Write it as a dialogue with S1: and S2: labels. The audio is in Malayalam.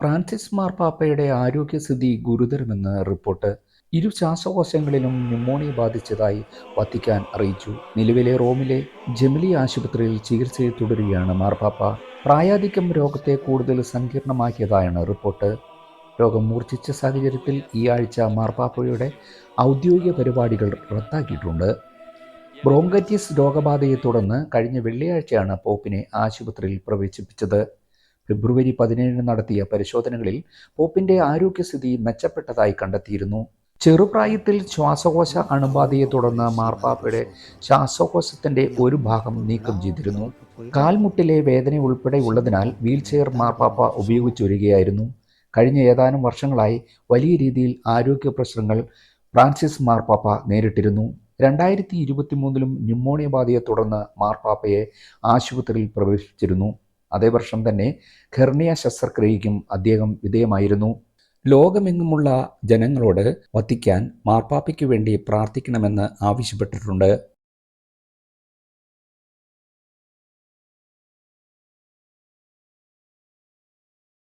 S1: ഫ്രാൻസിസ് മാർപ്പാപ്പയുടെ ആരോഗ്യസ്ഥിതി ഗുരുതരമെന്ന് റിപ്പോർട്ട്. ഇരു ശ്വാസകോശങ്ങളിലും ന്യൂമോണിയ ബാധിച്ചതായി വത്തിക്കാൻ അറിയിച്ചു. നിലവിലെ റോമിലെ ജെമിലി ആശുപത്രിയിൽ ചികിത്സയിൽ തുടരുകയാണ് മാർപ്പാപ്പ പ്രായാധിക്യം രോഗത്തെ കൂടുതൽ സങ്കീർണമാക്കിയതായാണ് റിപ്പോർട്ട്. രോഗം മൂർച്ഛിച്ച സാഹചര്യത്തിൽ ഈ ആഴ്ച മാർപ്പാപ്പയുടെ ഔദ്യോഗിക പരിപാടികൾ റദ്ദാക്കിയിട്ടുണ്ട്. ബ്രോങ്കറ്റിസ് രോഗബാധയെ തുടർന്ന് കഴിഞ്ഞ വെള്ളിയാഴ്ചയാണ് പോപ്പിനെ ആശുപത്രിയിൽ പ്രവേശിപ്പിച്ചത്. ഫെബ്രുവരി പതിനേഴിന് നടത്തിയ പരിശോധനകളിൽ പോപ്പിന്റെ ആരോഗ്യസ്ഥിതി മെച്ചപ്പെട്ടതായി കണ്ടെത്തിയിരുന്നു. ചെറുപ്രായത്തിൽ ശ്വാസകോശ അണുബാധയെ തുടർന്ന് മാർപ്പാപ്പയുടെ ശ്വാസകോശത്തിന്റെ ഒരു ഭാഗം നീക്കം ചെയ്തിരുന്നു. കാൽമുട്ടിലെ വേദന ഉൾപ്പെടെ ഉള്ളതിനാൽ വീൽചെയർ മാർപ്പാപ്പ ഉപയോഗിച്ചു വരികയായിരുന്നു. കഴിഞ്ഞ ഏതാനും വർഷങ്ങളായി വലിയ രീതിയിൽ ആരോഗ്യ പ്രശ്നങ്ങൾ ഫ്രാൻസിസ് മാർപ്പാപ്പ നേരിട്ടിരുന്നു. രണ്ടായിരത്തി ഇരുപത്തിമൂന്നിലും ന്യൂമോണിയ ബാധയെ തുടർന്ന് മാർപ്പാപ്പയെ ആശുപത്രിയിൽ പ്രവേശിപ്പിച്ചിരുന്നു അതേ വർഷം തന്നെ ഖെർണിയ ശസ്ത്രക്രിയയ്ക്കും അദ്ദേഹം വിധേയമായിരുന്നു. ലോകമെങ്ങുമുള്ള ജനങ്ങളോട് വത്തിക്കാൻ മാർപ്പാപ്പയ്ക്ക് വേണ്ടി പ്രാർത്ഥിക്കണമെന്ന് ആവശ്യപ്പെട്ടിട്ടുണ്ട്.